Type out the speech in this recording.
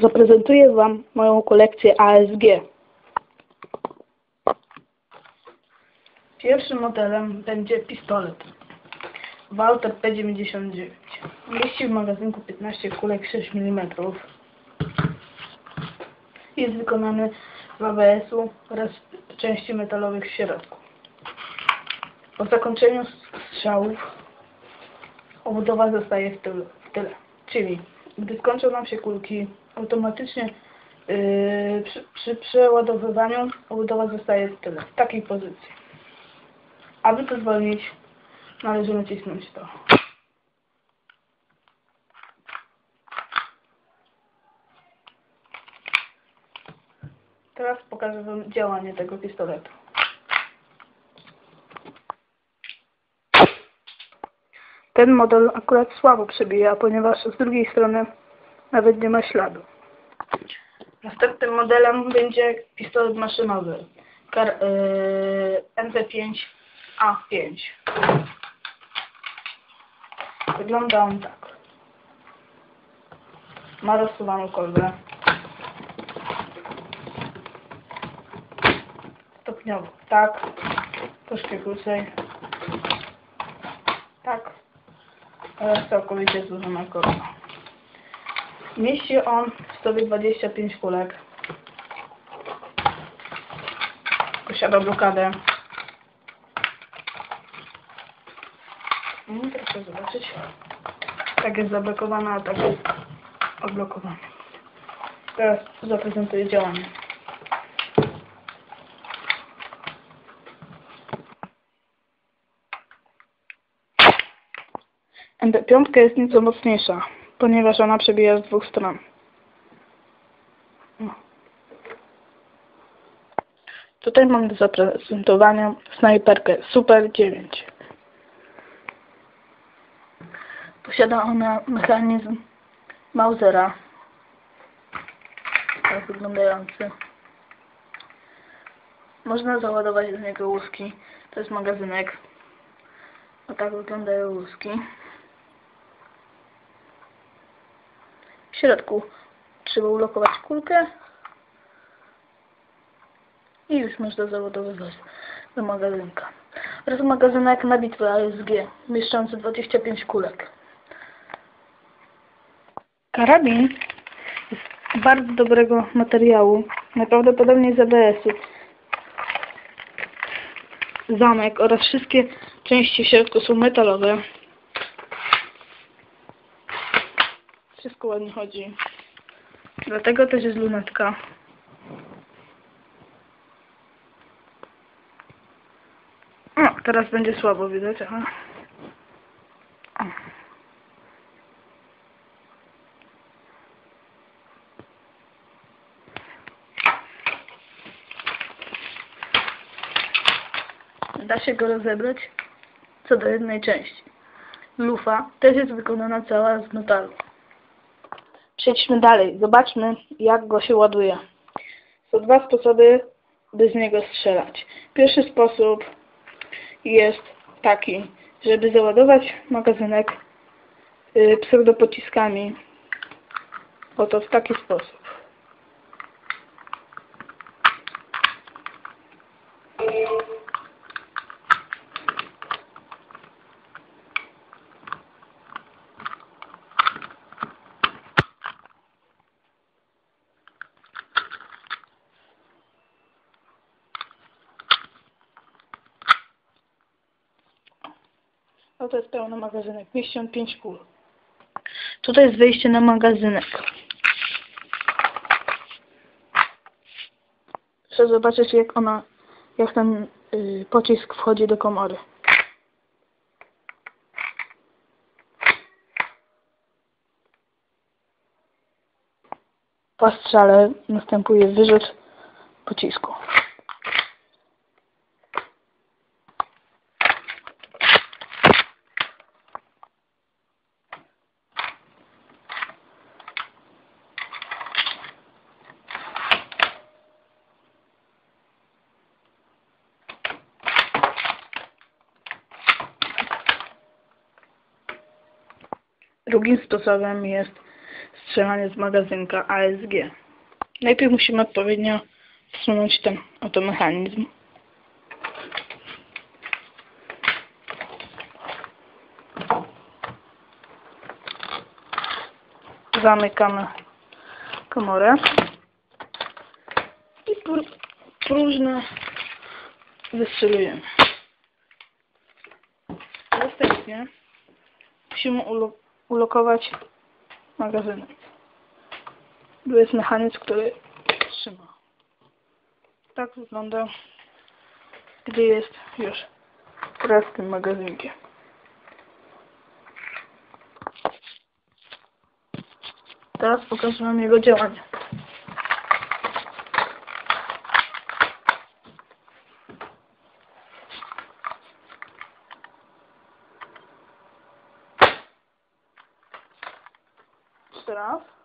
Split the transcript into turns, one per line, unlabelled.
zaprezentuję Wam moją kolekcję ASG. Pierwszym modelem będzie pistolet Walter P99. Mieści w magazynku 15 kulek 6 mm. Jest wykonany z ABS-u oraz części metalowych w środku. Po zakończeniu strzałów obudowa zostaje w tyle, w tyle. Czyli gdy skończą nam się kulki, automatycznie yy, przy, przy przeładowywaniu obudowa zostaje w tyle, w takiej pozycji. Aby to zwolnić, należy nacisnąć to. Teraz pokażę Wam działanie tego pistoletu. Ten model akurat słabo przebija, ponieważ z drugiej strony nawet nie ma śladu. Następnym modelem będzie pistolet maszynowy Kar yy, MP5A5. Wygląda on tak. Ma rozsuwaną kolbę. Stopniowo tak, troszkę krócej. Tak. Oraz całkowicie złożona kolba. Mieści on sobie 25 kulek. Posiada blokadę. Mm, proszę zobaczyć. Tak jest zablokowana, a tak jest odblokowana. Teraz zaprezentuję działanie. MP5 jest nieco mocniejsza, ponieważ ona przebija z dwóch stron. No. Tutaj mam do zaprezentowania snajperkę Super 9. Posiada ona mechanizm Mausera. Tak wyglądający. Można załadować do niego łuski. To jest magazynek. O tak wyglądają łuski. W środku trzeba ulokować kulkę i już można załadowywać do magazynka. Oraz magazynek na bitwę ASG mieszczący 25 kulek. Karabin jest bardzo dobrego materiału, najprawdopodobniej z ABS-u. Zamek oraz wszystkie części w środku są metalowe. Wszystko ładnie chodzi. Dlatego też jest lunetka. Teraz będzie słabo widać, aha. Da się go rozebrać co do jednej części. Lufa też jest wykonana cała z metalu. Przejdźmy dalej. Zobaczmy, jak go się ładuje. Są dwa sposoby, by z niego strzelać. Pierwszy sposób jest taki, żeby załadować magazynek y, pseudopociskami. Oto w taki sposób. Oto jest pełny magazynek. 55 kul. Tutaj jest wejście na magazynek. Proszę zobaczyć jak ona, jak ten y, pocisk wchodzi do komory. Po strzale następuje wyrzut pocisku. Drugim sposobem jest strzelanie z magazynka ASG. Najpierw musimy odpowiednio wsunąć ten oto mechanizm. Zamykamy komorę i pró- próżno wystrzelujemy. Następnie musimy ulokować magazynek. Tu jest mechanizm, który trzyma. Tak wygląda, gdy jest już wraz z tym magazynkiem. Teraz pokażę Wam jego działanie. Saraf.